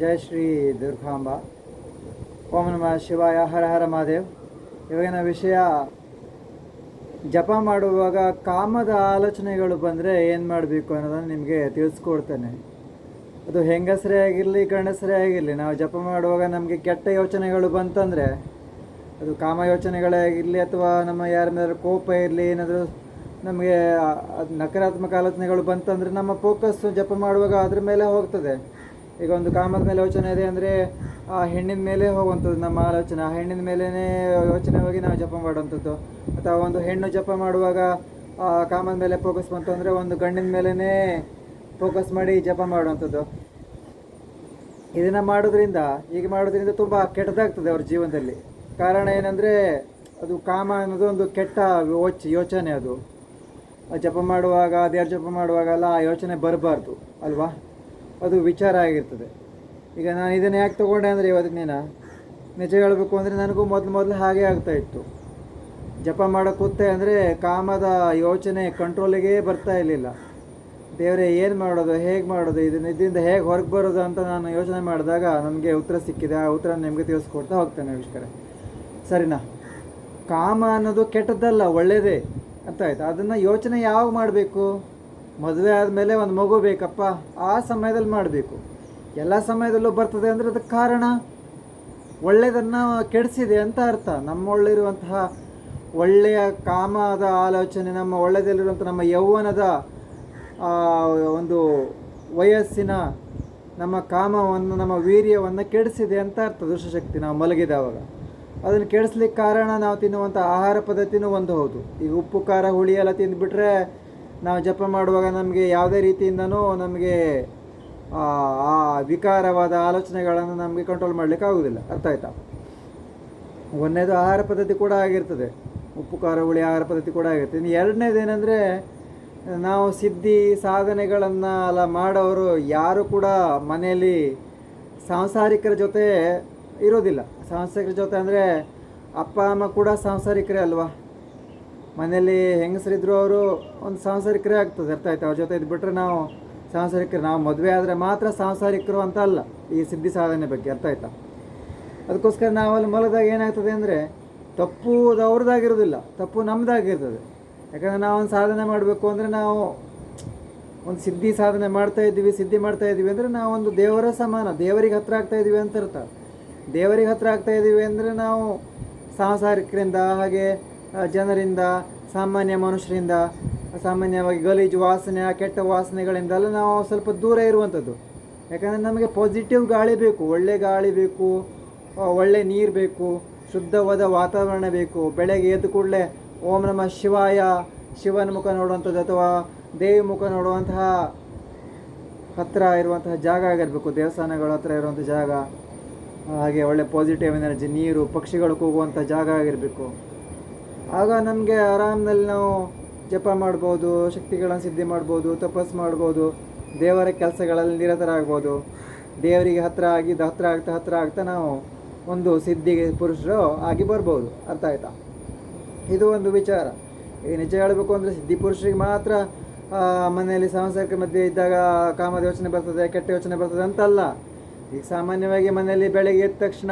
ಜಯ ಶ್ರೀ ದುರ್ಗಾಂಬ. ಓಂ ನಮ ಶಿವಾಯ, ಹರ ಹರ ಮಹಾದೇವ್. ಇವಾಗಿನ ವಿಷಯ, ಜಪ ಮಾಡುವಾಗ ಕಾಮದ ಆಲೋಚನೆಗಳು ಬಂದರೆ ಏನು ಮಾಡಬೇಕು ಅನ್ನೋದನ್ನು ನಿಮಗೆ ತಿಳಿಸ್ಕೊಡ್ತೇನೆ. ಅದು ಹೆಂಗಸರೇ ಆಗಿರಲಿ ಗಂಡಸರೇ ಆಗಿರಲಿ ನಾವು ಜಪ ಮಾಡುವಾಗ ನಮಗೆ ಕೆಟ್ಟ ಯೋಚನೆಗಳು ಬಂತಂದರೆ, ಅದು ಕಾಮ ಯೋಚನೆಗಳೇ ಆಗಿರಲಿ ಅಥವಾ ನಮ್ಮ ಯಾರ ಮೇಲೆ ಕೋಪ ಇರಲಿ, ಏನಾದರೂ ನಮಗೆ ನಕಾರಾತ್ಮಕ ಆಲೋಚನೆಗಳು ಬಂತಂದರೆ ನಮ್ಮ ಫೋಕಸ್ ಜಪ ಮಾಡುವಾಗ ಅದ್ರ ಮೇಲೆ ಹೋಗ್ತದೆ. ಈಗ ಒಂದು ಕಾಮದ ಮೇಲೆ ಯೋಚನೆ ಇದೆ ಅಂದರೆ, ಆ, ಹೆಣ್ಣಿನ ಮೇಲೆ ಹೋಗುವಂಥದ್ದು ನಮ್ಮ ಆಲೋಚನೆ. ಆ ಹೆಣ್ಣಿನ ಮೇಲೇ ಯೋಚನೆ ಹೋಗಿ ನಾವು ಜಪ ಮಾಡುವಂಥದ್ದು. ಅಥವಾ ಒಂದು ಹೆಣ್ಣು ಜಪ ಮಾಡುವಾಗ ಕಾಮದ ಮೇಲೆ ಫೋಕಸ್ ಬಂತು ಅಂದರೆ ಒಂದು ಗಂಡಿನ ಮೇಲೇ ಫೋಕಸ್ ಮಾಡಿ ಜಪ ಮಾಡುವಂಥದ್ದು. ಇದನ್ನು ಮಾಡೋದ್ರಿಂದ, ಈಗ ಮಾಡೋದ್ರಿಂದ ತುಂಬ ಕೆಟ್ಟದಾಗ್ತದೆ ಅವ್ರ ಜೀವನದಲ್ಲಿ. ಕಾರಣ ಏನಂದರೆ, ಅದು ಕಾಮ ಅನ್ನೋದು ಒಂದು ಕೆಟ್ಟ ಯೋಚ, ಯೋಚನೆ ಅದು. ಜಪ ಮಾಡುವಾಗ ದೇವ್ರ ಜಪ ಮಾಡುವಾಗೆಲ್ಲ ಆ ಯೋಚನೆ ಬರಬಾರ್ದು, ಅಲ್ವಾ? ಅದು ವಿಚಾರ ಆಗಿರ್ತದೆ. ಈಗ ನಾನು ಇದನ್ನು ಯಾಕೆ ತೊಗೊಂಡೆ ಅಂದರೆ ಇವತ್ತಿನ ದಿನ? ನಿಜ ಹೇಳಬೇಕು ಅಂದರೆ ನನಗೂ ಮೊದಲು ಮೊದಲು ಹಾಗೆ ಆಗ್ತಾ ಇತ್ತು. ಜಪ ಮಾಡೋ ಕೂತೆ ಅಂದರೆ ಕಾಮದ ಯೋಚನೆ ಕಂಟ್ರೋಲಿಗೆ ಬರ್ತಾ ಇರಲಿಲ್ಲ. ದೇವರೇ, ಏನು ಮಾಡೋದು? ಹೇಗೆ ಮಾಡೋದು? ಇದನ್ನು ಇದರಿಂದ ಹೇಗೆ ಹೊರಗೆ ಬರೋದು ಅಂತ ನಾನು ಯೋಚನೆ ಮಾಡಿದಾಗ ನನಗೆ ಉತ್ತರ ಸಿಕ್ಕಿದೆ. ಆ ಉತ್ತರ ನಿಮಗೆ ತಿಳಿಸ್ಕೊಡ್ತಾ ಹೋಗ್ತೇನೆ ನಮಸ್ಕಾರ ಸರಿನಾ? ಕಾಮ ಅನ್ನೋದು ಕೆಟ್ಟದ್ದಲ್ಲ ಒಳ್ಳೆಯದೇ ಅಂತ ಆಯ್ತು. ಅದನ್ನು ಯೋಚನೆ ಯಾವಾಗ ಮಾಡಬೇಕು? ಮದುವೆ ಆದಮೇಲೆ ಒಂದು ಮಗು ಬೇಕಪ್ಪ, ಆ ಸಮಯದಲ್ಲಿ ಮಾಡಬೇಕು. ಎಲ್ಲ ಸಮಯದಲ್ಲೂ ಬರ್ತದೆ ಅಂದರೆ ಅದಕ್ಕೆ ಕಾರಣ? ಒಳ್ಳೆಯದನ್ನು ಕೆಡಿಸಿದೆ ಅಂತ ಅರ್ಥ. ನಮ್ಮೊಳ್ಳಿರುವಂತಹ ಒಳ್ಳೆಯ ಕಾಮದ ಆಲೋಚನೆ, ನಮ್ಮ ಒಳ್ಳೆಯದಲ್ಲಿರುವಂಥ ನಮ್ಮ ಯೌವನದ ಒಂದು ವಯಸ್ಸಿನ ನಮ್ಮ ಕಾಮವನ್ನು, ನಮ್ಮ ವೀರ್ಯವನ್ನು ಕೆಡಿಸಿದೆ ಅಂತ ಅರ್ಥ. ದುಷ್ಟಶಕ್ತಿ ನಾವು ಮಲಗಿದವಾಗ ಅದನ್ನು ಕೆಡಿಸ್ಲಿಕ್ಕೆ ಕಾರಣ ನಾವು ತಿನ್ನುವಂಥ ಆಹಾರ ಪದ್ಧತಿನೂ ಒಂದು ಹೌದು. ಈಗ ಉಪ್ಪು, ಖಾರ, ಹುಳಿ ಎಲ್ಲ ತಿಂದುಬಿಟ್ರೆ ನಾವು ಜಪ ಮಾಡುವಾಗ ನಮಗೆ ಯಾವುದೇ ರೀತಿಯಿಂದನೂ ನಮಗೆ, ಆ ವಿಕಾರವಾದ ಆಲೋಚನೆಗಳನ್ನು ನಮಗೆ ಕಂಟ್ರೋಲ್ ಮಾಡಲಿಕ್ಕೆ ಆಗೋದಿಲ್ಲ ಅರ್ಥ ಆಯ್ತಾ? ಒಂದನೇದು ಆಹಾರ ಪದ್ಧತಿ ಕೂಡ ಆಗಿರ್ತದೆ. ಉಪ್ಪು, ಖಾರ, ಹುಳಿ ಆಹಾರ ಪದ್ಧತಿ ಕೂಡ ಆಗಿರ್ತದೆ. ಇನ್ನು ಎರಡನೇದು ಏನಂದರೆ, ನಾವು ಸಿದ್ಧಿ ಸಾಧನೆಗಳನ್ನು ಎಲ್ಲ ಮಾಡೋರು ಯಾರು ಕೂಡ ಮನೆಯಲ್ಲಿ ಸಾಂಸಾರಿಕರ ಜೊತೆ ಇರೋದಿಲ್ಲ. ಸಾಂಸಾರಿಕರ ಜೊತೆ ಅಂದರೆ ಅಪ್ಪ, ಅಮ್ಮ ಕೂಡ ಸಾಂಸಾರಿಕರೇ ಅಲ್ವಾ? ಮನೆಯಲ್ಲಿ ಹೆಂಗಸರಿದ್ರು ಅವರು ಒಂದು ಸಾಂಸಾರಿಕರೇ ಆಗ್ತದೆ, ಅರ್ಥ ಆಯ್ತು? ಅವ್ರ ಜೊತೆ ಇದ್ಬಿಟ್ರೆ ನಾವು ಸಾಂಸಾರಿಕರು, ನಾವು ಮದುವೆ ಆದರೆ ಮಾತ್ರ ಸಾಂಸಾರಿಕರು ಅಂತ ಅಲ್ಲ ಈ ಸಿದ್ಧಿ ಸಾಧನೆ ಬಗ್ಗೆ, ಅರ್ಥ ಆಯ್ತಾ? ಅದಕ್ಕೋಸ್ಕರ ನಾವು ಅಲ್ಲಿ ಮಲದಾಗ ಏನಾಗ್ತದೆ ಅಂದರೆ ತಪ್ಪು ಅವ್ರದ್ದಾಗಿರೋದಿಲ್ಲ ತಪ್ಪು ನಮ್ಮದಾಗಿರ್ತದೆ ಯಾಕಂದರೆ ನಾವು ಒಂದು ಸಾಧನೆ ಮಾಡಬೇಕು ಅಂದರೆ ನಾವು ಒಂದು ಸಿದ್ಧಿ ಸಾಧನೆ ಮಾಡ್ತಾ ಇದ್ದೀವಿ, ಸಿದ್ಧಿ ಮಾಡ್ತಾ ಇದ್ದೀವಿ ಅಂದರೆ ನಾವು ಒಂದು ದೇವರ ಸಮಾನ, ದೇವರಿಗೆ ಹತ್ರ ಆಗ್ತಾ ಇದ್ದೀವಿ ಅಂತ ಅರ್ಥ. ದೇವರಿಗೆ ಹತ್ರ ಆಗ್ತಾ ಇದ್ದೀವಿ ಅಂದರೆ ನಾವು ಸಾಂಸಾರಿಕರಿಂದ ಹಾಗೆ ಜನರಿಂದ, ಸಾಮಾನ್ಯ ಮನುಷ್ಯರಿಂದ, ಸಾಮಾನ್ಯವಾಗಿ ಗಲೀಜು ವಾಸನೆ ಕೆಟ್ಟ ವಾಸನೆಗಳಿಂದೆಲ್ಲ ನಾವು ಸ್ವಲ್ಪ ದೂರ ಇರುವಂಥದ್ದು. ಯಾಕಂದರೆ ನಮಗೆ ಪಾಸಿಟಿವ್ ಗಾಳಿ ಬೇಕು, ಒಳ್ಳೆ ಗಾಳಿ ಬೇಕು ಒಳ್ಳೆ ನೀರು ಬೇಕು, ಶುದ್ಧವಾದ ವಾತಾವರಣ ಬೇಕು. ಬೆಳಗ್ಗೆ ಎದ್ದು ಕೂಡಲೇ ಓಂ ನಮಃ ಶಿವಾಯ, ಶಿವನ ಮುಖ ನೋಡುವಂಥದ್ದು ಅಥವಾ ದೇವಿ ಮುಖ ನೋಡುವಂತಹ ಹತ್ತಿರ ಇರುವಂತಹ ಜಾಗ ಆಗಿರಬೇಕು, ದೇವಸ್ಥಾನಗಳ ಹತ್ರ ಇರುವಂಥ ಜಾಗ. ಹಾಗೆ ಒಳ್ಳೆ ಪಾಸಿಟಿವ್ ಎನರ್ಜಿ ನೀರು, ಪಕ್ಷಿಗಳು ಕೂಗುವಂಥ ಜಾಗ ಆಗಿರಬೇಕು. ಆಗ ನಮಗೆ ಆರಾಮ್ನಲ್ಲಿ ನಾವು ಜಪ ಮಾಡ್ಬೋದು, ಶಕ್ತಿಗಳನ್ನು ಸಿದ್ಧಿ ಮಾಡ್ಬೋದು ತಪಸ್ ಮಾಡ್ಬೋದು, ದೇವರ ಕೆಲಸಗಳಲ್ಲಿ ನಿರತರಾಗ್ಬೋದು. ದೇವರಿಗೆ ಹತ್ತಿರ ಆಗಿದ್ದು ಹತ್ತಿರ ಆಗ್ತಾ ಹತ್ತಿರ ಆಗ್ತಾ ನಾವು ಒಂದು ಸಿದ್ಧಿಗೆ ಪುರುಷರು ಆಗಿ ಬರ್ಬೋದು. ಅರ್ಥ ಆಯ್ತಾ? ಇದು ಒಂದು ವಿಚಾರ. ಈಗ ನಿಜ ಹೇಳಬೇಕು ಅಂದರೆ ಸಿದ್ಧಿ ಪುರುಷರಿಗೆ ಮಾತ್ರ ಮನೆಯಲ್ಲಿ ಸಂಸಾರಕ್ಕೆ ಮಧ್ಯೆ ಇದ್ದಾಗ ಕಾಮದ ಯೋಚನೆ ಬರ್ತದೆ, ಕೆಟ್ಟ ಯೋಚನೆ ಬರ್ತದೆ ಅಂತಲ್ಲ. ಈಗ ಸಾಮಾನ್ಯವಾಗಿ ಮನೆಯಲ್ಲಿ ಬೆಳಗ್ಗೆ ಎದ್ದ ತಕ್ಷಣ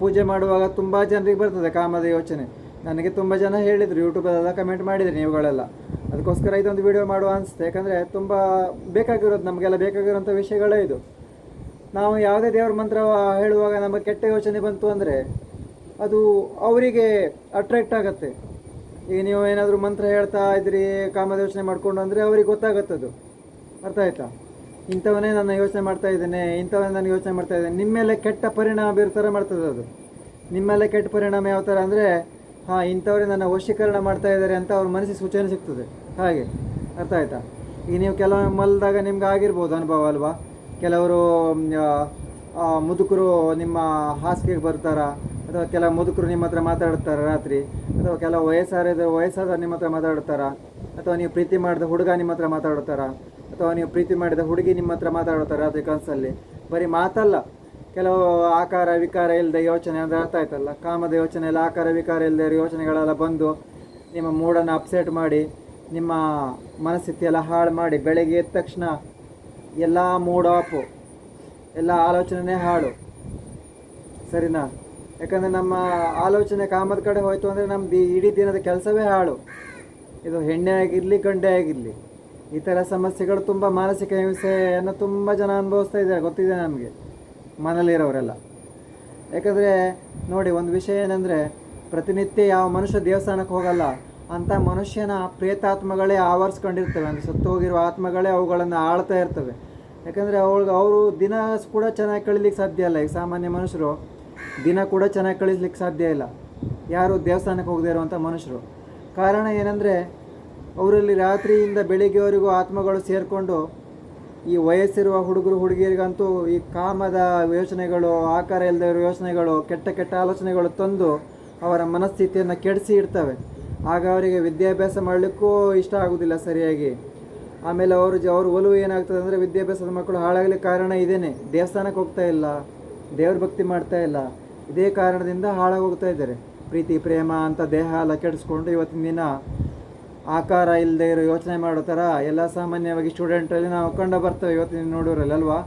ಪೂಜೆ ಮಾಡುವಾಗ ತುಂಬ ಜನರಿಗೆ ಬರ್ತದೆ ಕಾಮದ ಯೋಚನೆ. ನನಗೆ ತುಂಬ ಜನ ಹೇಳಿದರು ಯೂಟ್ಯೂಬಲ್ಲೆಲ್ಲ ಕಮೆಂಟ್ ಮಾಡಿದ್ರಿ ನೀವುಗಳೆಲ್ಲ. ಅದಕ್ಕೋಸ್ಕರ ಇದೊಂದು ವಿಡಿಯೋ ಮಾಡುವ ಅನಿಸುತ್ತೆ. ಯಾಕಂದರೆ ತುಂಬ ಬೇಕಾಗಿರೋದು, ನಮಗೆಲ್ಲ ಬೇಕಾಗಿರೋಂಥ ವಿಷಯಗಳೇ ಇದು. ನಾವು ಯಾವುದೇ ದೇವ್ರ ಮಂತ್ರ ಹೇಳುವಾಗ ನಮಗೆ ಕೆಟ್ಟ ಯೋಚನೆ ಬಂತು ಅಂದರೆ ಅದು ಅವರಿಗೆ ಅಟ್ರಾಕ್ಟ್ ಆಗುತ್ತೆ. ಈಗ ನೀವು ಏನಾದರೂ ಮಂತ್ರ ಹೇಳ್ತಾ ಇದ್ರಿ, ಕಾಮದ ಯೋಚನೆ ಮಾಡಿಕೊಂಡು ಅಂದರೆ ಅವ್ರಿಗೆ ಗೊತ್ತಾಗುತ್ತದು ಅರ್ಥ ಆಯ್ತಾ? ಇಂಥವನ್ನೇ ನಾನು ಯೋಚನೆ ಮಾಡ್ತಾ ಇದ್ದೇನೆ ಇಂಥವನ್ನೇ ನಾನು ಯೋಚನೆ ಮಾಡ್ತಾ ಇದ್ದೇನೆ. ನಿಮ್ಮ ಮೇಲೆ ಕೆಟ್ಟ ಪರಿಣಾಮ ಬೀರೋ ಥರ ಮಾಡ್ತದೆ ಅದು. ನಿಮ್ಮ ಮೇಲೆ ಕೆಟ್ಟ ಪರಿಣಾಮ ಯಾವ ಥರ ಅಂದರೆ ಹಾಂ, ಇಂಥವ್ರೆ ನನ್ನ ವಶೀಕರಣ ಮಾಡ್ತಾ ಇದ್ದಾರೆ ಅಂತ ಅವ್ರ ಮನಸ್ಸಿಗೆ ಸೂಚನೆ ಸಿಗ್ತದೆ. ಹಾಗೆ, ಅರ್ಥ ಆಯ್ತಾ? ಈಗ ನೀವು ಕೆಲವೊಮ್ಮೆ ಮಲ್ದಾಗ ನಿಮ್ಗೆ ಆಗಿರ್ಬೋದು ಅನುಭವ ಅಲ್ವಾ? ಕೆಲವರು ಮುದುಕರು ನಿಮ್ಮ ಹಾಸಿಗೆಗೆ ಬರ್ತಾರ, ಅಥವಾ ಕೆಲವು ಮುದುಕರು ನಿಮ್ಮ ಹತ್ರ ಮಾತಾಡ್ತಾರೆ ರಾತ್ರಿ, ಅಥವಾ ಕೆಲವು ವಯಸ್ಸಾದ ವಯಸ್ಸಾದ ನಿಮ್ಮ ಹತ್ರ ಮಾತಾಡ್ತಾರ, ಅಥವಾ ನೀವು ಪ್ರೀತಿ ಮಾಡಿದ ಹುಡುಗ ನಿಮ್ಮ ಹತ್ರ ಮಾತಾಡ್ತಾರ, ಅಥವಾ ನೀವು ಪ್ರೀತಿ ಮಾಡಿದ ಹುಡುಗಿ ನಿಮ್ಮ ಹತ್ರ ಮಾತಾಡ್ತಾರೆ ರಾತ್ರಿ ಕನಸಲ್ಲಿ. ಬರೀ ಮಾತಲ್ಲ ಕೆಲವು ಆಕಾರ ವಿಕಾರ ಇಲ್ಲದೆ ಯೋಚನೆ ಅಂದರೆ ಅರ್ಥ ಆಯ್ತಲ್ಲ? ಕಾಮದ ಯೋಚನೆ ಎಲ್ಲ ಆಕಾರ ವಿಕಾರ ಇಲ್ಲದೆ ಯೋಚನೆಗಳೆಲ್ಲ ಬಂದು ನಿಮ್ಮ ಮೂಡನ್ನು ಅಪ್ಸೆಟ್ ಮಾಡಿ, ನಿಮ್ಮ ಮನಸ್ಥಿತಿಯೆಲ್ಲ ಹಾಳು ಮಾಡಿ, ಬೆಳಗ್ಗೆ ಎದ್ದ ತಕ್ಷಣ ಎಲ್ಲ ಮೂಡ್ ಆಫು ಎಲ್ಲ ಆಲೋಚನೆನೇ ಹಾಳು. ಸರಿನಾ? ಯಾಕಂದರೆ ನಮ್ಮ ಆಲೋಚನೆ ಕಾಮದ ಕಡೆ ಹೋಯಿತು ಅಂದರೆ ನಮ್ದು ಈ ಇಡೀ ದಿನದ ಕೆಲಸವೇ ಹಾಳು. ಇದು ಹೆಣ್ಣೆ ಆಗಿರಲಿ, ಗಂಡೆ ಆಗಿರಲಿ. ಈ ಥರ ಸಮಸ್ಯೆಗಳು ತುಂಬ ಮಾನಸಿಕ ಹಿಂಸೆಯನ್ನು ತುಂಬ ಜನ ಅನುಭವಿಸ್ತಾ ಇದ್ದಾರೆ, ಗೊತ್ತಿದೆ ನಮಗೆ. ಮನೇಲಿರೋರೆಲ್ಲ ಯಾಕಂದರೆ ನೋಡಿ, ಒಂದು ವಿಷಯ ಏನಂದರೆ, ಪ್ರತಿನಿತ್ಯ ಯಾವ ಮನುಷ್ಯ ದೇವಸ್ಥಾನಕ್ಕೆ ಹೋಗಲ್ಲ, ಅಂಥ ಮನುಷ್ಯನ ಪ್ರೇತಾತ್ಮಗಳೇ ಆವರಿಸ್ಕೊಂಡಿರ್ತವೆ. ಅಂದರೆ ಸತ್ತು ಹೋಗಿರೋ ಆತ್ಮಗಳೇ ಅವುಗಳನ್ನು ಆಳ್ತಾ ಇರ್ತವೆ. ಯಾಕಂದರೆ ಅವಳು ಅವರು ದಿನ ಕೂಡ ಚೆನ್ನಾಗಿ ಕಳಿಲಿಕ್ಕೆ ಸಾಧ್ಯ ಇಲ್ಲ. ಈಗ ಸಾಮಾನ್ಯ ಮನುಷ್ಯರು ದಿನ ಕೂಡ ಚೆನ್ನಾಗಿ ಕಳಿಸ್ಲಿಕ್ಕೆ ಸಾಧ್ಯ ಇಲ್ಲ. ಯಾರು ದೇವಸ್ಥಾನಕ್ಕೆ ಹೋಗದೇ ಇರುವಂಥ ಮನುಷ್ಯರು. ಕಾರಣ ಏನಂದರೆ, ಅವರಲ್ಲಿ ರಾತ್ರಿಯಿಂದ ಬೆಳಿಗ್ಗೆವರೆಗೂ ಆತ್ಮಗಳು ಸೇರಿಕೊಂಡು ಈ ವಯಸ್ಸಿರುವ ಹುಡುಗರು, ಹುಡುಗಿಯರಿಗಂತೂ ಈ ಕಾಮದ ಯೋಚನೆಗಳು, ಆಕಾರ ಇಲ್ಲದೆ ಇರೋ ಯೋಚನೆಗಳು, ಕೆಟ್ಟ ಕೆಟ್ಟ ಆಲೋಚನೆಗಳು ತಂದು ಅವರ ಮನಸ್ಥಿತಿಯನ್ನು ಕೆಡಿಸಿ ಇಡ್ತವೆ. ಆಗ ಅವರಿಗೆ ವಿದ್ಯಾಭ್ಯಾಸ ಮಾಡಲಿಕ್ಕೂ ಇಷ್ಟ ಆಗೋದಿಲ್ಲ ಸರಿಯಾಗಿ. ಆಮೇಲೆ ಅವರು ಜ, ಅವ್ರ ಒಲವು ಏನಾಗ್ತದೆ ಅಂದರೆ ವಿದ್ಯಾಭ್ಯಾಸದ ಮಕ್ಕಳು ಹಾಳಾಗಲಿಕ್ಕೆ ಕಾರಣ ಇದೇನೆ. ದೇವಸ್ಥಾನಕ್ಕೆ ಹೋಗ್ತಾ ಇಲ್ಲ, ದೇವ್ರ ಭಕ್ತಿ ಮಾಡ್ತಾ ಇಲ್ಲ. ಇದೇ ಕಾರಣದಿಂದ ಹಾಳಾಗಿ ಇದ್ದಾರೆ. ಪ್ರೀತಿ, ಪ್ರೇಮ ಅಂತ ದೇಹ ಎಲ್ಲ ಕೆಡಿಸ್ಕೊಂಡು ಇವತ್ತಿನ ದಿನ ಆಕಾರ ಇಲ್ಲದೆ ಇರೋ ಯೋಚನೆ ಮಾಡೋ ಥರ ಎಲ್ಲ ಸಾಮಾನ್ಯವಾಗಿ ಸ್ಟೂಡೆಂಟಲ್ಲಿ ನಾವು ಕಂಡು ಬರ್ತೇವೆ ಇವತ್ತಿನ ನೋಡೋರಲ್ಲಿ, ಅಲ್ವಾ?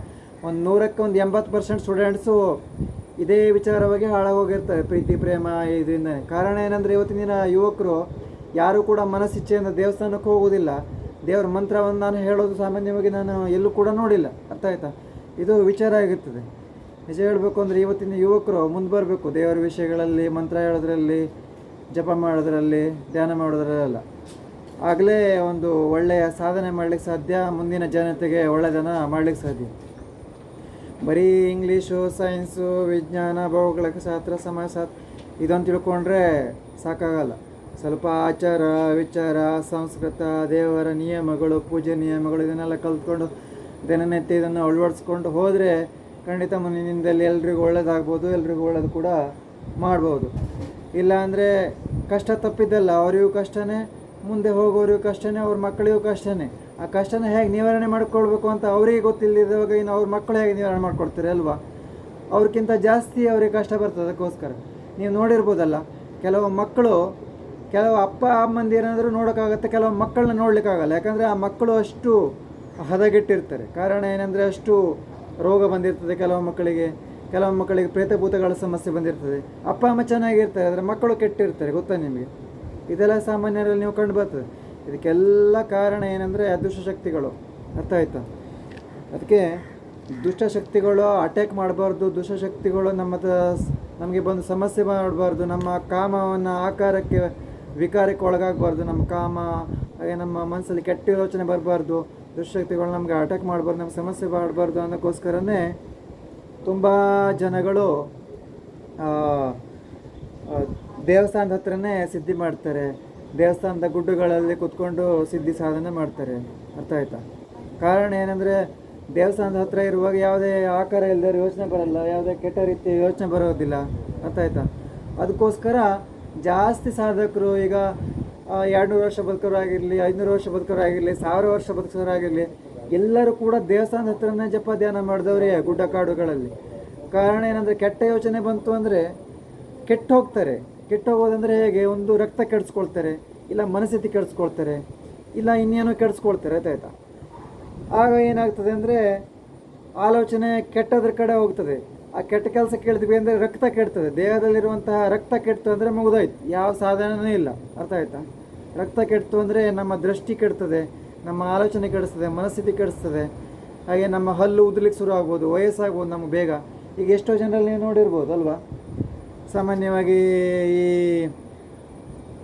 ಒಂದು ನೂರಕ್ಕೆ ಒಂದು ಎಂಬತ್ತು ಪರ್ಸೆಂಟ್ ಸ್ಟೂಡೆಂಟ್ಸು ಇದೇ ವಿಚಾರವಾಗಿ ಹಾಳಾಗೋಗಿರ್ತಾರೆ. ಪ್ರೀತಿ, ಪ್ರೇಮ, ಇದರಿಂದ. ಕಾರಣ ಏನಂದರೆ ಇವತ್ತಿನ ಯುವಕರು ಯಾರೂ ಕೂಡ ಮನಸ್ಸಿಚ್ಛೆಯಿಂದ ದೇವಸ್ಥಾನಕ್ಕೆ ಹೋಗೋದಿಲ್ಲ ದೇವರ ಮಂತ್ರವನ್ನು ನಾನು ಹೇಳೋದು ಸಾಮಾನ್ಯವಾಗಿ ನಾನು ಎಲ್ಲೂ ಕೂಡ ನೋಡಿಲ್ಲ. ಅರ್ಥ ಆಯ್ತಾ? ಇದು ವಿಚಾರ ಆಗಿರ್ತದೆ. ನಿಜ ಹೇಳಬೇಕು ಅಂದರೆ ಇವತ್ತಿನ ಯುವಕರು ಮುಂದೆ ಬರಬೇಕು. ದೇವರ ವಿಷಯಗಳಲ್ಲಿ, ಮಂತ್ರ ಹೇಳೋದ್ರಲ್ಲಿ, ಜಪ ಮಾಡೋದ್ರಲ್ಲಿ, ಧ್ಯಾನ ಮಾಡೋದ್ರಲ್ಲೆಲ್ಲ. ಆಗಲೇ ಒಂದು ಒಳ್ಳೆಯ ಸಾಧನೆ ಮಾಡಲಿಕ್ಕೆ ಸಾಧ್ಯ, ಮುಂದಿನ ಜನತೆಗೆ ಒಳ್ಳೆಯದನ್ನು ಮಾಡಲಿಕ್ಕೆ ಸಾಧ್ಯ. ಬರೀ ಇಂಗ್ಲೀಷು, ಸೈನ್ಸು, ವಿಜ್ಞಾನ, ಭೌಗೋಳಿಕ ಶಾಸ್ತ್ರ ಸಮಾಜಶಾಸ್ತ್ರ ಇದನ್ನು ತಿಳ್ಕೊಂಡ್ರೆ ಸಾಕಾಗಲ್ಲ. ಸ್ವಲ್ಪ ಆಚಾರ, ವಿಚಾರ, ಸಂಸ್ಕೃತ, ದೇವರ ನಿಯಮಗಳು, ಪೂಜೆ ನಿಯಮಗಳು ಇದನ್ನೆಲ್ಲ ಕಲ್ತ್ಕೊಂಡು ದಿನನಿತ್ಯ ಇದನ್ನು ಅಳವಡಿಸ್ಕೊಂಡು ಹೋದರೆ ಖಂಡಿತ ಮುಂದಿನಿಂದಲ್ಲಿ ಎಲ್ರಿಗೂ ಒಳ್ಳೇದಾಗ್ಬೋದು, ಎಲ್ರಿಗೂ ಒಳ್ಳೇದು ಕೂಡ ಮಾಡ್ಬೋದು. ಇಲ್ಲಾಂದರೆ ಕಷ್ಟ ತಪ್ಪಿದ್ದಲ್ಲ, ಅವರಿಗೂ ಕಷ್ಟನೇ. ಮುಂದೆ ಹೋಗೋರಿಗೂ ಕಷ್ಟನೇ, ಅವ್ರ ಮಕ್ಕಳಿಗೂ ಕಷ್ಟನೇ. ಆ ಕಷ್ಟನ ಹೇಗೆ ನಿವಾರಣೆ ಮಾಡ್ಕೊಳ್ಬೇಕು ಅಂತ ಅವರಿಗೆ ಗೊತ್ತಿಲ್ಲದಿದ್ದಾಗ ಇನ್ನು ಅವ್ರ ಮಕ್ಕಳು ಹೇಗೆ ನಿವಾರಣೆ ಮಾಡ್ಕೊಡ್ತಾರೆ ಅಲ್ವಾ? ಅವ್ರಿಗಿಂತ ಜಾಸ್ತಿ ಅವರಿಗೆ ಕಷ್ಟ ಬರ್ತದೆ ಅದಕ್ಕೋಸ್ಕರ. ನೀವು ನೋಡಿರ್ಬೋದಲ್ಲ, ಕೆಲವು ಮಕ್ಕಳು, ಕೆಲವು ಅಪ್ಪ ಅಮ್ಮಂದಿರೇನಾದರೂ ನೋಡೋಕ್ಕಾಗತ್ತೆ, ಕೆಲವು ಮಕ್ಕಳನ್ನ ನೋಡಲಿಕ್ಕಾಗಲ್ಲ. ಯಾಕಂದರೆ ಆ ಮಕ್ಕಳು ಅಷ್ಟು ಹದಗೆಟ್ಟಿರ್ತಾರೆ. ಕಾರಣ ಏನಂದರೆ ಅಷ್ಟು ರೋಗ ಬಂದಿರ್ತದೆ ಕೆಲವು ಮಕ್ಕಳಿಗೆ. ಕೆಲವು ಮಕ್ಕಳಿಗೆ ಪ್ರೇತಭೂತಗಳ ಸಮಸ್ಯೆ ಬಂದಿರ್ತದೆ. ಅಪ್ಪ, ಅಮ್ಮ ಚೆನ್ನಾಗಿರ್ತಾರೆ, ಆದರೆ ಮಕ್ಕಳು ಕೆಟ್ಟಿರ್ತಾರೆ, ಗೊತ್ತಾ ನಿಮಗೆ? ಇದೆಲ್ಲ ಸಾಮಾನ್ಯರಲ್ಲಿ ನೀವು ಕಂಡು ಬರ್ತದೆ. ಇದಕ್ಕೆಲ್ಲ ಕಾರಣ ಏನಂದರೆ ದುಷ್ಟಶಕ್ತಿಗಳು ಅರ್ಥ ಆಯ್ತಾ? ಅದಕ್ಕೆ ದುಷ್ಟಶಕ್ತಿಗಳು ಅಟ್ಯಾಕ್ ಮಾಡಬಾರ್ದು ದುಷ್ಟಶಕ್ತಿಗಳು ನಮ್ಮ ನಮಗೆ ಬಂದು ಸಮಸ್ಯೆ ಮಾಡಬಾರ್ದು, ನಮ್ಮ ಕಾಮವನ್ನು ಆಕಾರಕ್ಕೆ ವಿಕಾರಕ್ಕೆ ಒಳಗಾಗಬಾರ್ದು, ನಮ್ಮ ಕಾಮ, ಹಾಗೆ ನಮ್ಮ ಮನಸ್ಸಲ್ಲಿ ಕೆಟ್ಟ ಯೋಚನೆ ಬರಬಾರ್ದು ದುಷ್ಟಶಕ್ತಿಗಳು ನಮಗೆ ಅಟ್ಯಾಕ್ ಮಾಡಬಾರ್ದು, ನಮ್ಗೆ ಸಮಸ್ಯೆ ಮಾಡಬಾರ್ದು ಅನ್ನೋಕ್ಕೋಸ್ಕರನೇ ತುಂಬ ಜನಗಳು ದೇವಸ್ಥಾನದ ಹತ್ರನೇ ಸಿದ್ಧಿ ಮಾಡ್ತಾರೆ. ದೇವಸ್ಥಾನದ ಗುಡ್ಡಗಳಲ್ಲಿ ಕುತ್ಕೊಂಡು ಸಿದ್ಧಿ ಸಾಧನೆ ಮಾಡ್ತಾರೆ. ಅರ್ಥ ಆಯ್ತಾ? ಕಾರಣ ಏನಂದರೆ, ದೇವಸ್ಥಾನದ ಹತ್ರ ಇರುವಾಗ ಯಾವುದೇ ಆಕಾರ ಇಲ್ಲದೆ ಯೋಚನೆ ಬರಲ್ಲ, ಯಾವುದೇ ಕೆಟ್ಟ ರೀತಿಯ ಯೋಚನೆ ಬರೋದಿಲ್ಲ. ಅರ್ಥ ಆಯ್ತಾ? ಅದಕ್ಕೋಸ್ಕರ ಜಾಸ್ತಿ ಸಾಧಕರು ಈಗ ಎರಡುನೂರು ವರ್ಷ ಬದುಕೋರಾಗಿರಲಿ ಐನೂರು ವರ್ಷ ಬದುಕೋರಾಗಿರಲಿ ಸಾವಿರ ವರ್ಷ ಬದುಕೋರಾಗಿರಲಿ ಎಲ್ಲರೂ ಕೂಡ ದೇವಸ್ಥಾನದ ಹತ್ರನೇ ಜಪ ಧ್ಯಾನ ಮಾಡಿದವರೇ ಗುಡ್ಡ ಕಾಡುಗಳಲ್ಲಿ ಕಾರಣ ಏನಂದರೆ, ಕೆಟ್ಟ ಯೋಚನೆ ಬಂತು ಅಂದರೆ ಕೆಟ್ಟು ಹೋಗ್ತಾರೆ ಕೆಟ್ಟು ಹೋಗೋದಂದರೆ ಹೇಗೆ? ಒಂದು ರಕ್ತ ಕೆಡಿಸ್ಕೊಳ್ತಾರೆ, ಇಲ್ಲ ಮನಸ್ಥಿತಿ ಕೆಡಿಸ್ಕೊಳ್ತಾರೆ, ಇಲ್ಲ ಇನ್ನೇನೋ ಕೆಡಿಸ್ಕೊಳ್ತಾರೆ ಆಯ್ತಾಯ್ತಾ ಆಗ ಏನಾಗ್ತದೆ ಅಂದರೆ ಆಲೋಚನೆ ಕೆಟ್ಟದ್ರ ಕಡೆ ಹೋಗ್ತದೆ. ಆ ಕೆಟ್ಟ ಕೆಲಸ ಕೇಳಿದ್ವಿ ಅಂದರೆ ರಕ್ತ ಕೆಡ್ತದೆ. ದೇಹದಲ್ಲಿರುವಂತಹ ರಕ್ತ ಕೆಡ್ತು ಅಂದರೆ ಮುಗಿದೋಯ್ತು. ಯಾವ ಸಾಧನವೂ ಇಲ್ಲ. ಅರ್ಥ ಆಯ್ತಾ? ರಕ್ತ ಕೆಡ್ತು ಅಂದರೆ ನಮ್ಮ ದೃಷ್ಟಿ ಕೆಡ್ತದೆ, ನಮ್ಮ ಆಲೋಚನೆ ಕೆಡಿಸ್ತದೆ, ಮನಸ್ಥಿತಿ ಕೆಡಿಸ್ತದೆ. ಹಾಗೆ ನಮ್ಮ ಹಲ್ಲು ಉದ್ಲಿಕ್ಕೆ ಶುರು ಆಗ್ಬೋದು, ವಯಸ್ಸಾಗ್ಬೋದು ನಮಗೆ ಬೇಗ. ಈಗ ಎಷ್ಟೋ ಜನರಲ್ಲಿ ನೋಡಿರ್ಬೋದು ಅಲ್ವಾ? ಸಾಮಾನ್ಯವಾಗಿ ಈ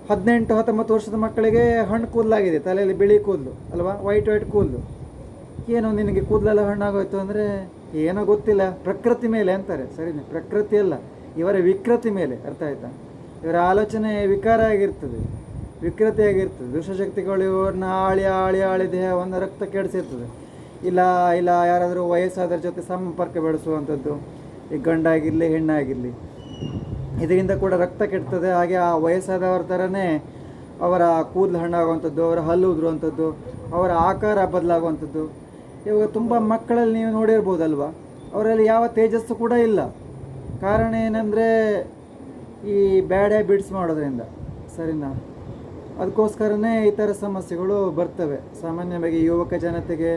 ಹದಿನೆಂಟು, ಹತ್ತೊಂಬತ್ತು ವರ್ಷದ ಮಕ್ಕಳಿಗೆ ಹಣ್ಣು ಕೂದಲಾಗಿದೆ. ತಲೆಯಲ್ಲಿ ಬಿಳಿ ಕೂದಲು, ಅಲ್ವಾ? ವೈಟ್ ವೈಟ್ ಕೂದಲು. ಏನು ನಿನಗೆ ಕೂದಲೆಲ್ಲ ಹಣ್ಣಾಗೋಯ್ತು ಅಂದರೆ ಏನೋ ಗೊತ್ತಿಲ್ಲ. ಪ್ರಕೃತಿ ಮೇಲೆ ಅಂತಾರೆ. ಸರಿನೇ ಪ್ರಕೃತಿ ಅಲ್ಲ, ಇವರ ವಿಕೃತಿ ಮೇಲೆ. ಅರ್ಥ ಆಯ್ತಾ? ಇವರ ಆಲೋಚನೆ ವಿಕಾರ ಆಗಿರ್ತದೆ. ವಿಕೃತಿ ಆಗಿರ್ತದೆ. ದುಷ್ಟಶಕ್ತಿಗಳು ಇವ್ರನ್ನ ಆಳಿ ಆಳಿ ಆಳಿ ದೇಹವನ್ನು ರಕ್ತ ಕೆಡಿಸಿರ್ತದೆ. ಇಲ್ಲ ಇಲ್ಲ, ಯಾರಾದರೂ ವಯಸ್ಸಾದರ ಜೊತೆ ಸಂಪರ್ಕ ಬೆಳೆಸುವಂಥದ್ದು. ಈ ಗಂಡಾಗಿರಲಿ, ಹೆಣ್ಣಾಗಿರಲಿ. ಇದರಿಂದ ಕೂಡ ರಕ್ತ ಕೆಡ್ತದೆ. ಹಾಗೆ ಆ ವಯಸ್ಸಾದವರ ಥರನೇ ಅವರ ಕೂದಲು ಹಣ್ಣಾಗುವಂಥದ್ದು, ಅವರ ಹಲ್ಲು ಉದುರುವಂಥದ್ದು, ಅವರ ಆಕಾರ ಬದಲಾಗುವಂಥದ್ದು. ಇವಾಗ ತುಂಬ ಮಕ್ಕಳಲ್ಲಿ ನೀವು ನೋಡಿರ್ಬೋದಲ್ವ? ಅವರಲ್ಲಿ ಯಾವ ತೇಜಸ್ಸು ಕೂಡ ಇಲ್ಲ. ಕಾರಣ ಏನಂದರೆ ಈ ಬ್ಯಾಡ್ ಹ್ಯಾಬಿಟ್ಸ್ ಮಾಡೋದ್ರಿಂದ. ಸರಿನಾ? ಅದಕ್ಕೋಸ್ಕರನೇ ಈ ಥರ ಸಮಸ್ಯೆಗಳು ಬರ್ತವೆ. ಸಾಮಾನ್ಯವಾಗಿ ಯುವಕ ಜನತೆಗೆ,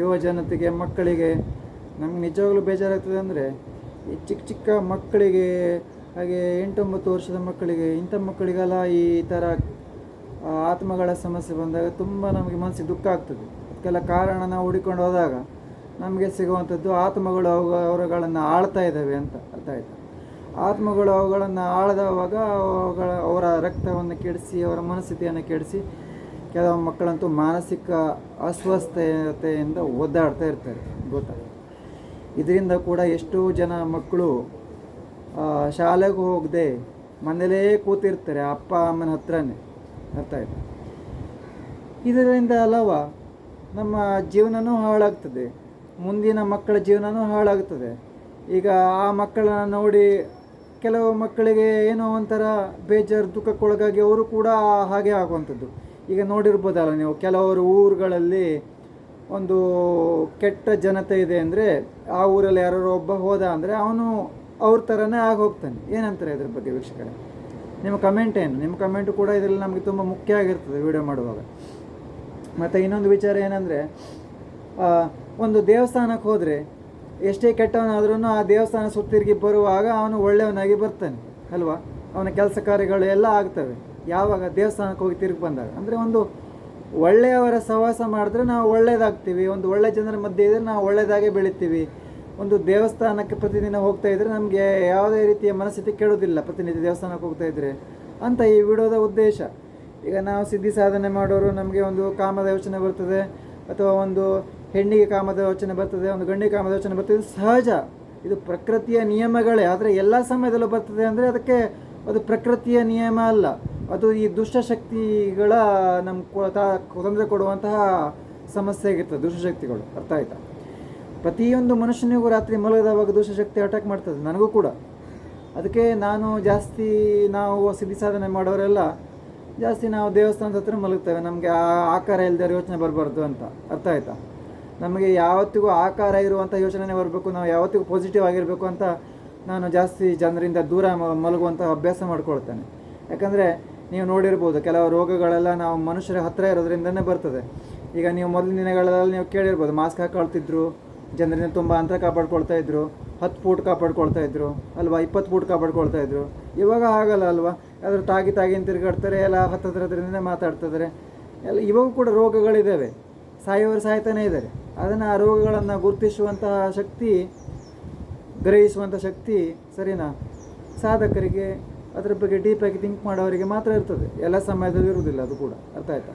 ಯುವ ಜನತೆಗೆ, ಮಕ್ಕಳಿಗೆ. ನಮ್ಗೆ ನಿಜವಾಗ್ಲೂ ಬೇಜಾರಾಗ್ತದೆ ಅಂದರೆ ಈ ಚಿಕ್ಕ ಚಿಕ್ಕ ಮಕ್ಕಳಿಗೆ ಹಾಗೆ ಎಂಟೊಂಬತ್ತು ವರ್ಷದ ಮಕ್ಕಳಿಗೆ, ಇಂಥ ಮಕ್ಕಳಿಗೆಲ್ಲ ಈ ಥರ ಆತ್ಮಗಳ ಸಮಸ್ಯೆ ಬಂದಾಗ ತುಂಬ ನಮಗೆ ಮನಸ್ಸಿಗೆ ದುಃಖ ಆಗ್ತದೆ. ಅದಕ್ಕೆಲ್ಲ ಕಾರಣ ನಾವು ಹುಡುಕೊಂಡು ಹೋದಾಗ ನಮಗೆ ಸಿಗುವಂಥದ್ದು ಆತ್ಮಗಳು ಅವು, ಅವರುಗಳನ್ನು ಆಳ್ತಾ ಇದ್ದಾವೆ ಅಂತ ಅರ್ಥ ಆಯ್ತು. ಆತ್ಮಗಳು ಅವುಗಳನ್ನು ಆಳದವಾಗ ಅವುಗಳ, ಅವರ ರಕ್ತವನ್ನು ಕೆಡಿಸಿ, ಅವರ ಮನಸ್ಥಿತಿಯನ್ನು ಕೆಡಿಸಿ ಕೆಲವು ಮಕ್ಕಳಂತೂ ಮಾನಸಿಕ ಅಸ್ವಸ್ಥತೆಯಿಂದ ಒದ್ದಾಡ್ತಾ ಇರ್ತಾರೆ. ಗೊತ್ತಾ? ಇದರಿಂದ ಕೂಡ ಎಷ್ಟೋ ಜನ ಮಕ್ಕಳು ಶಾಲೆಗೆ ಹೋಗದೆ ಮನೇಲೇ ಕೂತಿರ್ತಾರೆ ಅಪ್ಪ, ಅಮ್ಮನ ಹತ್ರನೇ. ಅರ್ಥ ಆಯಿತು? ಇದರಿಂದ ಅಲ್ಲವ, ನಮ್ಮ ಜೀವನವೂ ಹಾಳಾಗ್ತದೆ. ಮುಂದಿನ ಮಕ್ಕಳ ಜೀವನವೂ ಹಾಳಾಗ್ತದೆ. ಈಗ ಆ ಮಕ್ಕಳನ್ನ ನೋಡಿ ಕೆಲವು ಮಕ್ಕಳಿಗೆ ಏನೋ ಒಂಥರ ಬೇಜಾರು, ದುಃಖಕ್ಕೊಳಗಾಗಿ ಅವರು ಕೂಡ ಹಾಗೆ ಆಗುವಂಥದ್ದು. ಈಗ ನೋಡಿರ್ಬೋದಲ್ಲ ನೀವು, ಕೆಲವರು ಊರುಗಳಲ್ಲಿ ಒಂದು ಕೆಟ್ಟ ಜನತೆ ಇದೆ ಅಂದರೆ ಆ ಊರಲ್ಲಿ ಯಾರೋ ಒಬ್ಬ ಹೋದ ಅಂದರೆ ಅವನು ಅವ್ರ ಥರನೇ ಆಗಿ ಹೋಗ್ತಾನೆ ಏನಂತಾರೆ ಇದ್ರ ಬಗ್ಗೆ ವೀಕ್ಷಕರೇ? ನಿಮ್ಮ ಕಮೆಂಟ್ ಏನು? ನಿಮ್ಮ ಕಮೆಂಟು ಕೂಡ ಇದರಲ್ಲಿ ನಮಗೆ ತುಂಬ ಮುಖ್ಯ ಆಗಿರ್ತದೆ ವಿಡಿಯೋ ಮಾಡುವಾಗ. ಮತ್ತು ಇನ್ನೊಂದು ವಿಚಾರ ಏನಂದರೆ ಒಂದು ದೇವಸ್ಥಾನಕ್ಕೆ ಹೋದರೆ ಎಷ್ಟೇ ಕೆಟ್ಟವನಾದ್ರೂ ಆ ದೇವಸ್ಥಾನ ಸುತ್ತಿರುಗಿ ಬರುವಾಗ ಅವನು ಒಳ್ಳೆಯವನಾಗಿ ಬರ್ತಾನೆ, ಅಲ್ವಾ? ಅವನ ಕೆಲಸ ಕಾರ್ಯಗಳು ಎಲ್ಲ ಆಗ್ತವೆ. ಯಾವಾಗ ದೇವಸ್ಥಾನಕ್ಕೆ ಹೋಗಿ ತಿರುಗಿ ಬಂದಾಗ. ಅಂದರೆ ಒಂದು ಒಳ್ಳೆಯವರ ಸಹವಾಸ ಮಾಡಿದ್ರೆ ನಾವು ಒಳ್ಳೇದಾಗ್ತೀವಿ. ಒಂದು ಒಳ್ಳೆ ಜನರ ಮಧ್ಯೆ ಇದ್ದರೆ ನಾವು ಒಳ್ಳೆಯದಾಗೆ ಬೆಳಿತೀವಿ. ಒಂದು ದೇವಸ್ಥಾನಕ್ಕೆ ಪ್ರತಿದಿನ ಹೋಗ್ತಾ ಇದ್ದರೆ ನಮಗೆ ಯಾವುದೇ ರೀತಿಯ ಮನಸ್ಥಿತಿ ಕೆಡೋದಿಲ್ಲ ಪ್ರತಿನಿಧಿ ದೇವಸ್ಥಾನಕ್ಕೆ ಹೋಗ್ತಾ ಇದ್ದರೆ ಅಂತ ಈ ವಿಡಿಯೋದ ಉದ್ದೇಶ. ಈಗ ನಾವು ಸಿದ್ಧಿ ಸಾಧನೆ ಮಾಡೋರು ನಮಗೆ ಒಂದು ಕಾಮದ ಯೋಚನೆ ಬರ್ತದೆ, ಅಥವಾ ಒಂದು ಹೆಣ್ಣಿಗೆ ಕಾಮದ ಯೋಚನೆ ಬರ್ತದೆ, ಒಂದು ಗಂಡಿಗೆ ಕಾಮದ ಯೋಚನೆ ಬರ್ತದೆ ಸಹಜ. ಇದು ಪ್ರಕೃತಿಯ ನಿಯಮಗಳೇ. ಆದರೆ ಎಲ್ಲ ಸಮಯದಲ್ಲೂ ಬರ್ತದೆ ಅಂದರೆ ಅದಕ್ಕೆ ಅದು ಪ್ರಕೃತಿಯ ನಿಯಮ ಅಲ್ಲ. ಅದು ಈ ದುಷ್ಟಶಕ್ತಿಗಳ ನಮ್ಮ ತೊಂದರೆ ಕೊಡುವಂತಹ ಸಮಸ್ಯೆ ಆಗಿರ್ತದೆ ದುಷ್ಟಶಕ್ತಿಗಳು ಅರ್ಥ ಆಯ್ತಾ? ಪ್ರತಿಯೊಂದು ಮನುಷ್ಯನಿಗೂ ರಾತ್ರಿ ಮಲಗದವಾಗ ದೋಷ ಶಕ್ತಿ ಅಟ್ಯಾಕ್ ಮಾಡ್ತದೆ, ನನಗೂ ಕೂಡ. ಅದಕ್ಕೆ ನಾನು ಜಾಸ್ತಿ ನಾವು ಸಿದ್ಧಿ ಸಾಧನೆ ಮಾಡೋರೆಲ್ಲ ಜಾಸ್ತಿ ನಾವು ದೇವಸ್ಥಾನದ ಹತ್ರ ಮಲಗ್ತೇವೆ. ನಮಗೆ ಆ ಆಕಾರ ಇಲ್ಲದೆ ಯೋಚನೆ ಬರಬಾರ್ದು ಅಂತ ಅರ್ಥ ಆಯ್ತಾ? ನಮಗೆ ಯಾವತ್ತಿಗೂ ಆಕಾರ ಇರುವಂಥ ಯೋಚನೆ ಬರಬೇಕು, ನಾವು ಯಾವತ್ತಿಗೂ ಪಾಸಿಟಿವ್ ಆಗಿರಬೇಕು ಅಂತ ನಾನು ಜಾಸ್ತಿ ಜನರಿಂದ ದೂರ ಮಲಗುವಂಥ ಅಭ್ಯಾಸ ಮಾಡ್ಕೊಳ್ತೇನೆ. ಯಾಕಂದರೆ ನೀವು ನೋಡಿರ್ಬೋದು, ಕೆಲವು ರೋಗಗಳೆಲ್ಲ ನಾವು ಮನುಷ್ಯರ ಹತ್ತಿರ ಇರೋದ್ರಿಂದನೇ ಬರ್ತದೆ. ಈಗ ನೀವು ಮೊದಲಿನ ದಿನಗಳಲ್ಲಿ ನೀವು ಕೇಳಿರ್ಬೋದು, ಮಾಸ್ಕ್ ಹಾಕೊಳ್ತಿದ್ರು ಜನರಿಂದ ತುಂಬ ಅಂತರ ಕಾಪಾಡ್ಕೊಳ್ತಾ ಇದ್ದರು ಹತ್ತು ಫೂಟ್ ಕಾಪಾಡ್ಕೊಳ್ತಾ ಇದ್ದರು ಅಲ್ವಾ? ಇಪ್ಪತ್ತು ಫೂಟ್ ಕಾಪಾಡ್ಕೊಳ್ತಾ ಇದ್ದರು ಇವಾಗ ಆಗಲ್ಲ ಅಲ್ವಾ? ಯಾವ್ದಾದ್ರು ತಾಗಿ ತಾಗಿ ಅಂತ ತಿರುಗಾಡ್ತಾರೆ, ಎಲ್ಲ ಹತ್ತತ್ರ ಹತ್ರದಿಂದ ಮಾತಾಡ್ತಿದ್ದಾರೆ ಎಲ್ಲ ಇವಾಗ ಕೂಡ ರೋಗಗಳಿದ್ದಾವೆ ಸಾಯೋರು ಸಾಯ್ತಾನೇ ಇದ್ದಾರೆ ಅದನ್ನು ಆ ರೋಗಗಳನ್ನು ಗುರುತಿಸುವಂತಹ ಶಕ್ತಿ ಗ್ರಹಿಸುವಂಥ ಶಕ್ತಿ ಸರಿನಾ? ಸಾಧಕರಿಗೆ ಅದರ ಬಗ್ಗೆ ಡೀಪಾಗಿ ಥಿಂಕ್ ಮಾಡೋರಿಗೆ ಮಾತ್ರ ಇರ್ತದೆ. ಎಲ್ಲ ಸಮಯದಲ್ಲಿ ಇರುವುದಿಲ್ಲ, ಅದು ಕೂಡ. ಅರ್ಥ ಆಯ್ತಾ?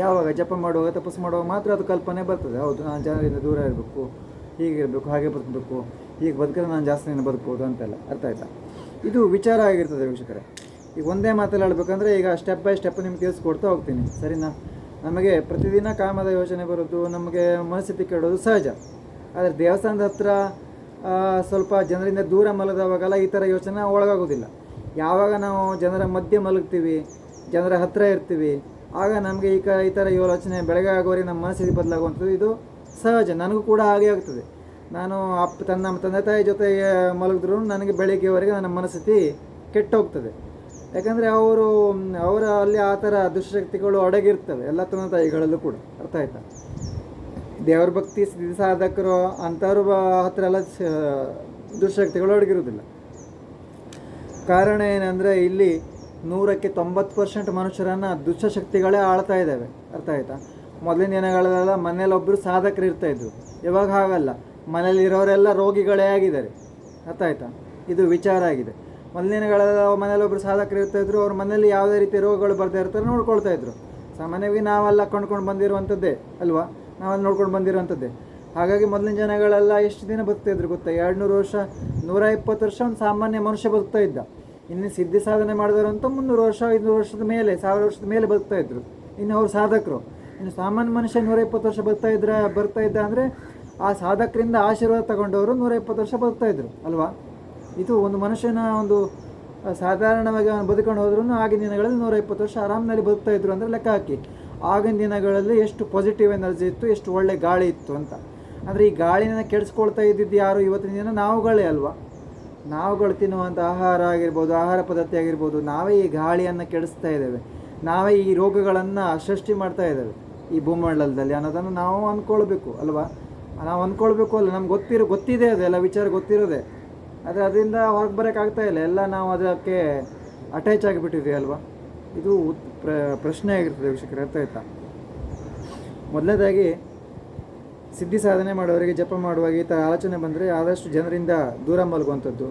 ಯಾವಾಗ ಜಪ ಮಾಡುವಾಗ, ತಪಸ್ಸು ಮಾಡುವಾಗ ಮಾತ್ರ ಅದು ಕಲ್ಪನೆ ಬರ್ತದೆ. ಹೌದು, ನಾನು ಜನರಿಂದ ದೂರ ಇರಬೇಕು, ಹೀಗೆ ಇರಬೇಕು, ಹಾಗೆ ಬದುಕಬೇಕು, ಹೀಗೆ ಬದುಕಿದ್ರೆ ನಾನು ಜಾಸ್ತಿ ದಿನ ಬದುಕ್ಬೋದು ಅಂತೆಲ್ಲ ಅರ್ಥ ಆಯ್ತಾ? ಇದು ವಿಚಾರ ಆಗಿರ್ತದೆ ವೀಕ್ಷಕರೇ. ಈಗ ಒಂದೇ ಮಾತಲ್ಲಿ ಈಗ ಸ್ಟೆಪ್ ಬೈ ಸ್ಟೆಪ್ ನಿಮ್ಗೆ ತಿಳಿಸ್ಕೊಡ್ತಾ ಹೋಗ್ತೀನಿ, ಸರಿನಾ? ನಮಗೆ ಪ್ರತಿದಿನ ಕಾಮದ ಯೋಚನೆ ಬರೋದು ನಮಗೆ ಮನಸ್ಥಿತಿ ಕೇಳೋದು ಸಹಜ. ಆದರೆ ದೇವಸ್ಥಾನದ ಹತ್ರ ಸ್ವಲ್ಪ ಜನರಿಂದ ದೂರ ಮಲಗಿದವಾಗೆಲ್ಲ ಈ ಥರ ಯೋಚನೆ ಒಳಗಾಗೋದಿಲ್ಲ ಯಾವಾಗ ನಾವು ಜನರ ಮಧ್ಯೆ ಮಲಗ್ತೀವಿ, ಜನರ ಹತ್ತಿರ ಇರ್ತೀವಿ ಆಗ ನಮಗೆ ಈ ಕ, ಈ ಥರ ಯೋಚನೆ ಬೆಳಗ್ಗೆ ಆಗೋವರೆಗೆ ನಮ್ಮ ಮನಸ್ಥಿತಿ ಬದಲಾಗುವಂಥದ್ದು. ಇದು ಸಹಜ. ನನಗೂ ಕೂಡ ಹಾಗೆ ಆಗ್ತದೆ. ನಾನು ಅಪ್ಪ, ತನ್ನ ತಂದೆ ತಾಯಿ ಜೊತೆಗೆ ಮಲಗಿದ್ರು ನನಗೆ ಬೆಳಗ್ಗೆವರೆಗೆ ನನ್ನ ಮನಸ್ಥಿತಿ ಕೆಟ್ಟೋಗ್ತದೆ. ಯಾಕಂದರೆ ಅವರು ಅವರ ಅಲ್ಲಿ ಆ ಥರ ದುಷ್ಟಶಕ್ತಿಗಳು ಅಡಗಿರ್ತವೆ ಎಲ್ಲ ತಂದೆ ತಾಯಿಗಳಲ್ಲೂ ಕೂಡ. ಅರ್ಥ ಆಯ್ತಾ? ದೇವರ ಭಕ್ತಿ ಸ್ಥಿತಿ ಸಾಧಕರು ಅಂಥವ್ರ ಹತ್ರ ಎಲ್ಲ ದುಷ್ಟಶಕ್ತಿಗಳು ಅಡಗಿರುವುದಿಲ್ಲ. ಕಾರಣ ಏನಂದರೆ ಇಲ್ಲಿ ನೂರಕ್ಕೆ ತೊಂಬತ್ತು ಪರ್ಸೆಂಟ್ ಮನುಷ್ಯರನ್ನು ದುಷ್ಟಶಕ್ತಿಗಳೇ ಆಳ್ತಾ ಇದ್ದಾವೆ. ಅರ್ಥ ಆಯ್ತಾ? ಮೊದಲಿನ ದಿನಗಳಲ್ಲೆಲ್ಲ ಮನೇಲಿ ಒಬ್ಬರು ಸಾಧಕರು ಇರ್ತಾಯಿದ್ರು ಇವಾಗ ಹಾಗಲ್ಲ. ಮನೇಲಿರೋರೆಲ್ಲ ರೋಗಿಗಳೇ ಆಗಿದ್ದಾರೆ. ಅರ್ಥ ಆಯ್ತಾ? ಇದು ವಿಚಾರ ಆಗಿದೆ. ಮೊದಲಿನ ದಿನಗಳೆಲ್ಲ ಮನೇಲಿ ಒಬ್ಬರು ಸಾಧಕರು ಇರ್ತಾಯಿದ್ರು ಅವ್ರ ಮನೇಲಿ ಯಾವುದೇ ರೀತಿ ರೋಗಗಳು ಬರ್ತಾ ಇರ್ತಾರೆ ನೋಡ್ಕೊಳ್ತಾ ಇದ್ರು. ಸಾಮಾನ್ಯವಾಗಿ ನಾವೆಲ್ಲ ಕೊಂಡ್ಕೊಂಡು ಬಂದಿರುವಂಥದ್ದೇ, ಅಲ್ವಾ? ನಾವೆಲ್ಲ ನೋಡ್ಕೊಂಡು ಬಂದಿರುವಂಥದ್ದೇ. ಹಾಗಾಗಿ ಮೊದಲಿನ ಜನಗಳೆಲ್ಲ ಎಷ್ಟು ದಿನ ಬದುಕ್ತಾಯಿದ್ರು ಗೊತ್ತಾ? ಎರಡು ನೂರು ವರ್ಷ, ನೂರ ಇಪ್ಪತ್ತು ವರ್ಷ ಒಂದು ಸಾಮಾನ್ಯ ಮನುಷ್ಯ ಬದುಕ್ತಾ ಇದ್ದ. ಇನ್ನು ಸಿದ್ಧಿ ಸಾಧನೆ ಮಾಡಿದವರಂತೂ ಮುನ್ನೂರು ವರ್ಷ ಐನೂರು ವರ್ಷದ ಮೇಲೆ, ಸಾವಿರ ವರ್ಷದ ಮೇಲೆ ಬರ್ತಾ ಇದ್ರು. ಇನ್ನು ಅವ್ರು ಸಾಧಕರು. ಇನ್ನು ಸಾಮಾನ್ಯ ಮನುಷ್ಯ ನೂರ ಇಪ್ಪತ್ತು ವರ್ಷ ಬರ್ತಾ ಇದ್ರ, ಬರ್ತಾ ಇದ್ದ ಅಂದರೆ ಆ ಸಾಧಕರಿಂದ ಆಶೀರ್ವಾದ ತಗೊಂಡವರು ನೂರ ಇಪ್ಪತ್ತು ವರ್ಷ ಬದುಕ್ತಾ ಇದ್ರು, ಅಲ್ವಾ? ಇದು ಒಂದು ಮನುಷ್ಯನ ಒಂದು ಸಾಧಾರಣವಾಗಿ ಅವನು ಬದುಕೊಂಡು ಹೋದ್ರೂ ಆಗಿನ ದಿನಗಳಲ್ಲಿ ನೂರ ಇಪ್ಪತ್ತು ವರ್ಷ ಆರಾಮ್ನಲ್ಲಿ ಬದುಕ್ತಾ ಇದ್ರು ಅಂದರೆ ಲೆಕ್ಕ ಹಾಕಿ. ಆಗಿನ ದಿನಗಳಲ್ಲಿ ಎಷ್ಟು ಪಾಸಿಟಿವ್ ಎನರ್ಜಿ ಇತ್ತು, ಎಷ್ಟು ಒಳ್ಳೆ ಗಾಳಿ ಇತ್ತು ಅಂತ. ಅಂದರೆ ಈ ಗಾಳಿನ ಕೆಡಿಸ್ಕೊಳ್ತಾ ಇದ್ದಿದ್ದು ಯಾರು? ಇವತ್ತಿನ ದಿನ ನಾವುಗಳೇ ಅಲ್ವಾ? ನಾವುಗಳು ತಿನ್ನುವಂಥ ಆಹಾರ ಆಗಿರ್ಬೋದು, ಆಹಾರ ಪದ್ಧತಿ ಆಗಿರ್ಬೋದು, ನಾವೇ ಈ ಗಾಳಿಯನ್ನು ಕೆಡಿಸ್ತಾ ಇದ್ದೇವೆ. ನಾವೇ ಈ ರೋಗಗಳನ್ನು ಸೃಷ್ಟಿ ಮಾಡ್ತಾ ಇದ್ದೇವೆ. ಈ ಭೂಮಂಡಲದಲ್ಲಿ ಅನ್ನೋದನ್ನು ನಾವು ಅಂದ್ಕೊಳ್ಬೇಕು ಅಲ್ವಾ? ನಾವು ಅಂದ್ಕೊಳ್ಬೇಕು ಅಲ್ಲ, ನಮ್ಗೆ ಗೊತ್ತಿರೋ, ಗೊತ್ತಿದೆ ಅದೆಲ್ಲ ವಿಚಾರ ಗೊತ್ತಿರೋದೆ. ಆದರೆ ಅದರಿಂದ ಹೊರಗೆ ಬರೋಕ್ಕಾಗ್ತಾ ಇಲ್ಲ, ಎಲ್ಲ ನಾವು ಅದಕ್ಕೆ ಅಟ್ಯಾಚ್ ಆಗಿಬಿಟ್ಟಿದ್ವಿ ಅಲ್ವಾ? ಇದು ಪ್ರ, ಪ್ರಶ್ನೆ ಆಗಿರ್ತದೆ ವಿಷಯಕ್ಕೆ ಅರ್ಥ ಆಯ್ತಾ? ಮೊದಲನೇದಾಗಿ ಸಿದ್ಧಿ ಸಾಧನೆ ಮಾಡೋರಿಗೆ ಜಪ ಮಾಡುವಾಗ ಈ ಥರ ಆಲೋಚನೆ ಬಂದರೆ ಆದಷ್ಟು ಜನರಿಂದ ದೂರ ಮಲಗುವಂಥದ್ದು.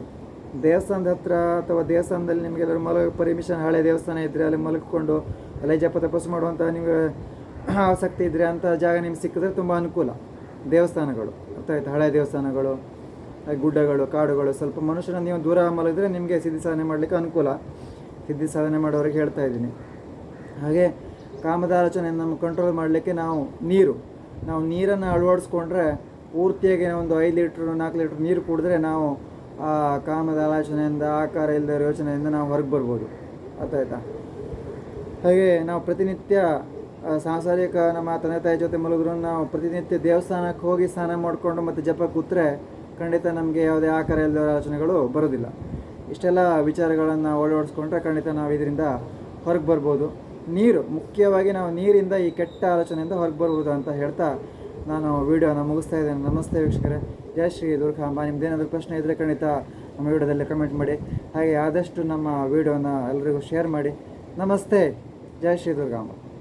ದೇವಸ್ಥಾನದ ಹತ್ರ ಅಥವಾ ದೇವಸ್ಥಾನದಲ್ಲಿ ನಿಮಗೆ ಎಲ್ಲರೂ ಮಲಗ ಪರ್ಮಿಷನ್ ಹಳೆ ದೇವಸ್ಥಾನ ಇದ್ದರೆ ಅಲ್ಲಿ ಮಲಗಿಕೊಂಡು ಅಲ್ಲೇ ಜಪ ತಪಸ್ಸು ಮಾಡುವಂಥ ನಿಮಗೆ ಆಸಕ್ತಿ ಇದ್ದರೆ ಅಂತ ಜಾಗ ನಿಮ್ಗೆ ಸಿಕ್ಕಿದ್ರೆ ತುಂಬ ಅನುಕೂಲ. ದೇವಸ್ಥಾನಗಳು, ಅರ್ಥ ಆಯ್ತು? ಹಳೆ ದೇವಸ್ಥಾನಗಳು ಗುಡ್ಡಗಳು, ಕಾಡುಗಳು, ಸ್ವಲ್ಪ ಮನುಷ್ಯನ ನೀವು ದೂರ ಮಲಗಿದ್ರೆ ನಿಮಗೆ ಸಿದ್ಧಿ ಸಾಧನೆ ಮಾಡಲಿಕ್ಕೆ ಅನುಕೂಲ. ಸಿದ್ಧಿ ಸಾಧನೆ ಮಾಡೋರಿಗೆ ಹೇಳ್ತಾ ಇದ್ದೀನಿ. ಹಾಗೆ ಕಾಮದ ಆಲೋಚನೆಯನ್ನು ನಮ್ಮ ಕಂಟ್ರೋಲ್ ಮಾಡಲಿಕ್ಕೆ ನಾವು ನೀರು. ನಾವು ನೀರನ್ನು ಅಳವಡಿಸ್ಕೊಂಡ್ರೆ ಪೂರ್ತಿಯಾಗಿ ಒಂದು ಐದು ಲೀಟ್ರ್, ನಾಲ್ಕು ಲೀಟ್ರ್ ನೀರು ಕುಡಿದ್ರೆ ನಾವು ಆ ಕಾಮದ ಆಲೋಚನೆಯಿಂದ, ಆಕಾರ ಇಲ್ಲದ ಯೋಚನೆಯಿಂದ ನಾವು ಹೊರಗೆ ಬರ್ಬೋದು. ಅರ್ಥ ಆಯ್ತಾ ಹಾಗೆ ನಾವು ಪ್ರತಿನಿತ್ಯ ಸಾಂಸಾರಿಕ ನಮ್ಮ ತಂದೆ ತಾಯಿ ಜೊತೆ ಮಲಗಿದ್ರು, ನಾವು ಪ್ರತಿನಿತ್ಯ ದೇವಸ್ಥಾನಕ್ಕೆ ಹೋಗಿ ಸ್ನಾನ ಮಾಡಿಕೊಂಡು ಮತ್ತು ಜಪ ಕೂತ್ರೆ ಖಂಡಿತ ನಮಗೆ ಯಾವುದೇ ಆಕಾರ ಇಲ್ಲದ ಆಲೋಚನೆಗಳು ಬರೋದಿಲ್ಲ. ಇಷ್ಟೆಲ್ಲ ವಿಚಾರಗಳನ್ನು ಅಳವಡಿಸ್ಕೊಂಡ್ರೆ ಖಂಡಿತ ನಾವು ಇದರಿಂದ ಹೊರಗೆ ಬರ್ಬೋದು. ನೀರು, ಮುಖ್ಯವಾಗಿ ನಾವು ನೀರಿಂದ ಈ ಕೆಟ್ಟ ಆಲೋಚನೆಯಿಂದ ಹೊರಗೆ ಬರ್ಬೋದು ಅಂತ ಹೇಳ್ತಾ ನಾನು ವಿಡಿಯೋನ ಮುಗಿಸ್ತಾ ಇದ್ದೇನೆ. ನಮಸ್ತೆ ವೀಕ್ಷಕರೇ. ಜಯ ಶ್ರೀ ದುರ್ಗಾಂಬ ನಿಮ್ದೇನಾದರೂ ಪ್ರಶ್ನೆ ಇದ್ದರೆ ಖಂಡಿತ ನಮ್ಮ ವಿಡಿಯೋದಲ್ಲಿ ಕಮೆಂಟ್ ಮಾಡಿ. ಹಾಗೆ ಆದಷ್ಟು ನಮ್ಮ ವಿಡಿಯೋನ ಎಲ್ಲರಿಗೂ ಶೇರ್ ಮಾಡಿ. ನಮಸ್ತೆ. ಜಯ ಶ್ರೀ ದುರ್ಗಾಂಬ